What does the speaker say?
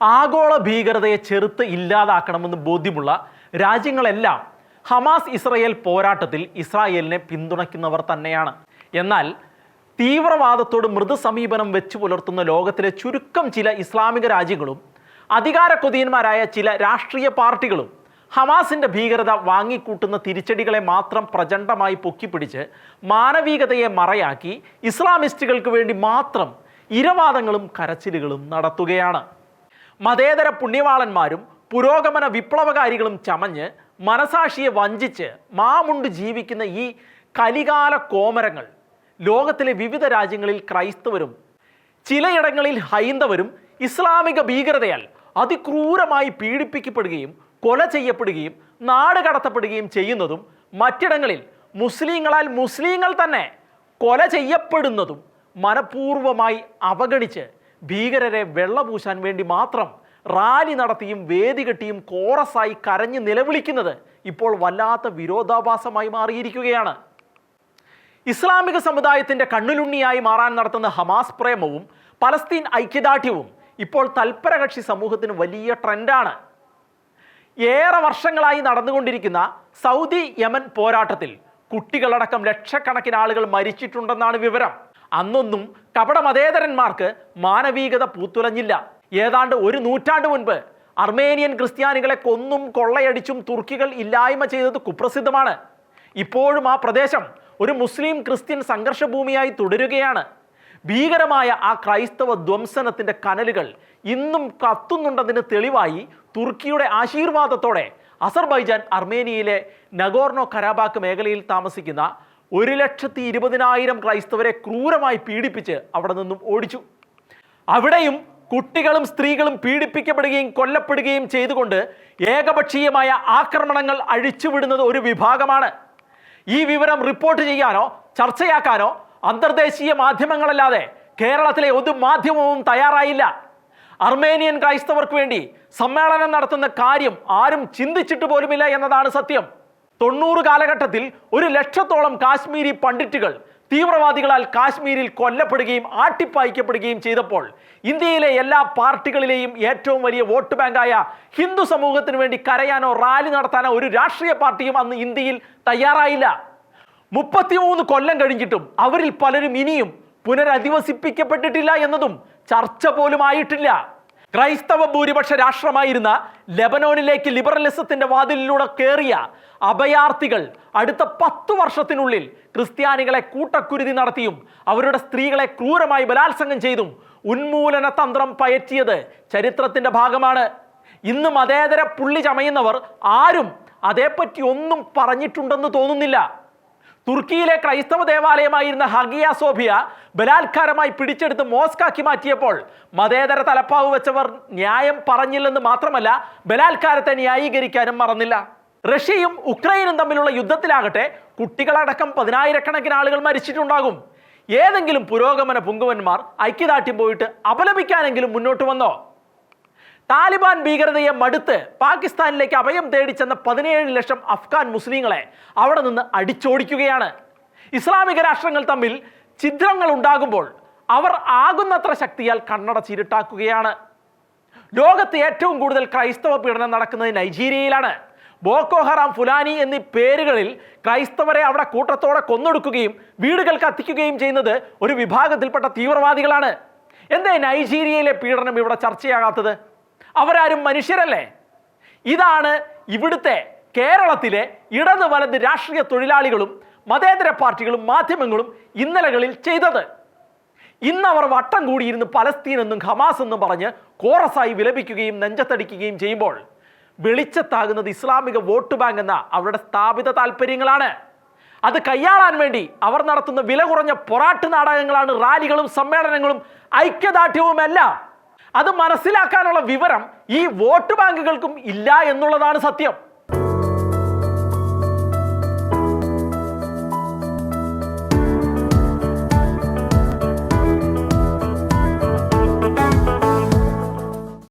ആഗോള ഭീകരതയെ ചെറുത്ത് ഇല്ലാതാക്കണമെന്ന് ബോധ്യമുള്ള രാജ്യങ്ങളെല്ലാം ഹമാസ് ഇസ്രായേൽ പോരാട്ടത്തിൽ ഇസ്രായേലിനെ പിന്തുണയ്ക്കുന്നവർ തന്നെയാണ്. എന്നാൽ തീവ്രവാദത്തോട് മൃദു സമീപനം വെച്ചു പുലർത്തുന്ന ലോകത്തിലെ ചുരുക്കം ചില ഇസ്ലാമിക രാജ്യങ്ങളും അധികാര കൊതിയന്മാരായ ചില രാഷ്ട്രീയ പാർട്ടികളും ഹമാസിന്റെ ഭീകരത വാങ്ങിക്കൂട്ടുന്ന തിരിച്ചടികളെ മാത്രം പ്രചണ്ഡമായി പൊക്കിപ്പിടിച്ച് മാനവികതയെ മറയാക്കി ഇസ്ലാമിസ്റ്റുകൾക്ക് വേണ്ടി മാത്രം ഇരവാദങ്ങളും കരച്ചിലുകളും നടത്തുകയാണ്. മതേതര പുണ്യവാളന്മാരും പുരോഗമന വിപ്ലവകാരികളും ചമഞ്ഞ് മനസാക്ഷിയെ വഞ്ചിച്ച് മാമുണ്ട് ജീവിക്കുന്ന ഈ കലികാല കോമരങ്ങൾ ലോകത്തിലെ വിവിധ രാജ്യങ്ങളിൽ ക്രൈസ്തവരും ചിലയിടങ്ങളിൽ ഹൈന്ദവരും ഇസ്ലാമിക ഭീകരതയാൽ അതിക്രൂരമായി പീഡിപ്പിക്കപ്പെടുകയും കൊല ചെയ്യപ്പെടുകയും നാട് കടത്തപ്പെടുകയും ചെയ്യുന്നതും മറ്റിടങ്ങളിൽ മുസ്ലിങ്ങളാൽ മുസ്ലിങ്ങൾ തന്നെ കൊല ചെയ്യപ്പെടുന്നതും മനഃപൂർവമായി അവഗണിച്ച് ഭീകരരെ വെള്ളപൂശാൻ വേണ്ടി മാത്രം റാലി നടത്തിയും വേദി കെട്ടിയും കോറസായി കരഞ്ഞ് നിലവിളിക്കുന്നത് ഇപ്പോൾ വല്ലാത്ത വിരോധാഭാസമായി മാറിയിരിക്കുകയാണ്. ഇസ്ലാമിക സമുദായത്തിന്റെ കണ്ണിലുണ്ണിയായി മാറാൻ നടത്തുന്ന ഹമാസ് പ്രേമവും പലസ്തീൻ ഐക്യദാർഢ്യവും ഇപ്പോൾ തൽപരകക്ഷി സമൂഹത്തിന് വലിയ ട്രെൻഡാണ്. ഏറെ വർഷങ്ങളായി നടന്നുകൊണ്ടിരിക്കുന്ന സൗദി യമൻ പോരാട്ടത്തിൽ കുട്ടികളടക്കം ലക്ഷക്കണക്കിന് ആളുകൾ മരിച്ചിട്ടുണ്ടെന്നാണ് വിവരം. അന്നൊന്നും കപട മതേതരന്മാർക്ക് മാനവീകത പൂത്തുലഞ്ഞില്ല. ഏതാണ്ട് ഒരു നൂറ്റാണ്ട് മുൻപ് അർമേനിയൻ ക്രിസ്ത്യാനികളെ കൊന്നും കൊള്ളയടിച്ചും തുർക്കികൾ ഇല്ലായ്മ ചെയ്തത് കുപ്രസിദ്ധമാണ്. ഇപ്പോഴും ആ പ്രദേശം ഒരു മുസ്ലിം ക്രിസ്ത്യൻ സംഘർഷഭൂമിയായി തുടരുകയാണ്. ഭീകരമായ ആ ക്രൈസ്തവ ധ്വംസനത്തിന്റെ കനലുകൾ ഇന്നും കത്തുന്നുണ്ടതിന് തെളിവായി തുർക്കിയുടെ ആശീർവാദത്തോടെ അസർബൈജാൻ അർമേനിയയിലെ നഗോർണോ കരാബാക്ക് മേഖലയിൽ താമസിക്കുന്ന ഒരു ലക്ഷത്തി ഇരുപതിനായിരം ക്രൈസ്തവരെ ക്രൂരമായി പീഡിപ്പിച്ച് അവിടെ നിന്നും ഓടിച്ചു. അവിടെയും കുട്ടികളും സ്ത്രീകളും പീഡിപ്പിക്കപ്പെടുകയും കൊല്ലപ്പെടുകയും ചെയ്തുകൊണ്ട് ഏകപക്ഷീയമായ ആക്രമണങ്ങൾ അഴിച്ചുവിടുന്നത് ഒരു വിഭാഗമാണ്. ഈ വിവരം റിപ്പോർട്ട് ചെയ്യാനോ ചർച്ചയാക്കാനോ അന്തർദേശീയ മാധ്യമങ്ങളല്ലാതെ കേരളത്തിലെ ഒരു മാധ്യമവും തയ്യാറായില്ല. അർമേനിയൻ ക്രൈസ്തവർക്ക് വേണ്ടി സമ്മേളനം നടത്തുന്ന കാര്യം ആരും ചിന്തിച്ചിട്ട് പോലുമില്ല എന്നതാണ് സത്യം. തൊണ്ണൂറ് കാലഘട്ടത്തിൽ ഒരു ലക്ഷത്തോളം കാശ്മീരി പണ്ഡിറ്റുകൾ തീവ്രവാദികളാൽ കാശ്മീരിൽ കൊല്ലപ്പെടുകയും ആട്ടിപ്പായിക്കപ്പെടുകയും ചെയ്തപ്പോൾ ഇന്ത്യയിലെ എല്ലാ പാർട്ടികളിലെയും ഏറ്റവും വലിയ വോട്ട് ബാങ്കായ ഹിന്ദു സമൂഹത്തിന് വേണ്ടി കരയാനോ റാലി നടത്താനോ ഒരു രാഷ്ട്രീയ പാർട്ടിയും അന്ന് ഇന്ത്യയിൽ തയ്യാറായില്ല. മുപ്പത്തിമൂന്ന് കൊല്ലം കഴിഞ്ഞിട്ടും അവരിൽ പലരും ഇനിയും പുനരധിവസിപ്പിക്കപ്പെട്ടിട്ടില്ല എന്നതും ചർച്ച പോലും ആയിട്ടില്ല ക്രൈസ്തവ ഭൂരിപക്ഷ രാഷ്ട്രമായിരുന്ന ലെബനോനിലേക്ക് ലിബറലിസത്തിന്റെ വാതിലിലൂടെ കയറിയ അഭയാർത്ഥികൾ അടുത്ത പത്തു വർഷത്തിനുള്ളിൽ ക്രിസ്ത്യാനികളെ കൂട്ടക്കുരുതി നടത്തിയും അവരുടെ സ്ത്രീകളെ ക്രൂരമായി ബലാത്സംഗം ചെയ്തും ഉന്മൂലന തന്ത്രം പയറ്റിയത് ചരിത്രത്തിന്റെ ഭാഗമാണ്. ഇന്ന് മതേതര പുള്ളി ചമയുന്നവർ ആരും അതേപ്പറ്റി ഒന്നും പറഞ്ഞിട്ടുണ്ടെന്ന് തോന്നുന്നില്ല. തുർക്കിയിലെ ക്രൈസ്തവ ദേവാലയമായിരുന്ന ഹഗിയ സോഫിയ ബലാത്കാരമായി പിടിച്ചെടുത്ത് മോസ്കാക്കി മാറ്റിയപ്പോൾ മതേതര തലപ്പാവ് വെച്ചവർ ന്യായം പറഞ്ഞില്ലെന്ന് മാത്രമല്ല ബലാത്കാരത്തെ ന്യായീകരിക്കാനും മറന്നില്ല. റഷ്യയും ഉക്രൈനും തമ്മിലുള്ള യുദ്ധത്തിലാകട്ടെ കുട്ടികളടക്കം പതിനായിരക്കണക്കിന് ആളുകൾ മരിച്ചിട്ടുണ്ടാകും. ഏതെങ്കിലും പുരോഗമന പുങ്കുവന്മാർ ഐക്യദാർഢ്യം പോയിട്ട് അപലപിക്കാനെങ്കിലും മുന്നോട്ട് വന്നോ? താലിബാൻ ഭീകരതയെ മടുത്ത് പാകിസ്ഥാനിലേക്ക് അഭയം തേടിച്ചെന്ന പതിനേഴ് ലക്ഷം അഫ്ഗാൻ മുസ്ലിങ്ങളെ അവിടെ നിന്ന് അടിച്ചോടിക്കുകയാണ്. ഇസ്ലാമിക രാഷ്ട്രങ്ങൾ തമ്മിൽ ഛിദ്രങ്ങൾ ഉണ്ടാകുമ്പോൾ അവർ ആകുന്നത്ര ശക്തിയാൽ കണ്ണട ചിരുട്ടാക്കുകയാണ്. ലോകത്ത് ഏറ്റവും കൂടുതൽ ക്രൈസ്തവ പീഡനം നടക്കുന്നത് നൈജീരിയയിലാണ്. ബോക്കോഹറാം ഫുലാനി എന്നീ പേരുകളിൽ ക്രൈസ്തവരെ അവിടെ കൂട്ടത്തോടെ കൊന്നൊടുക്കുകയും വീടുകൾ കത്തിക്കുകയും ചെയ്യുന്നത് ഒരു വിഭാഗത്തിൽപ്പെട്ട തീവ്രവാദികളാണ്. എന്തേ നൈജീരിയയിലെ പീഡനം ഇവിടെ ചർച്ചയാകാത്തത്? അവരാരും മനുഷ്യരല്ലേ? ഇതാണ് ഇവിടുത്തെ കേരളത്തിലെ ഇടത് വലത് രാഷ്ട്രീയ തൊഴിലാളികളും മതേതര പാർട്ടികളും മാധ്യമങ്ങളും ഇന്നലകളിൽ ചെയ്തത്. ഇന്ന് അവർ വട്ടം കൂടിയിരുന്ന് പലസ്തീൻ എന്നും ഹമാസ് എന്നും പറഞ്ഞ് കോറസായി വിലപിക്കുകയും നെഞ്ചത്തടിക്കുകയും ചെയ്യുമ്പോൾ വെളിച്ചത്താകുന്നത് ഇസ്ലാമിക വോട്ട് ബാങ്ക് എന്ന അവരുടെ സ്ഥാപിത താല്പര്യങ്ങളാണ് അത് കൈയാളാൻ വേണ്ടി അവർ നടത്തുന്ന വില കുറഞ്ഞ പൊറാട്ട് നാടകങ്ങളാണ് റാലികളും സമ്മേളനങ്ങളും ഐക്യദാർഢ്യവുമെല്ലാം അത് മനസ്സിലാക്കാനുള്ള വിവരം ഈ വോട്ട് ബാങ്കുകൾക്കും ഇല്ല എന്നുള്ളതാണ് സത്യം.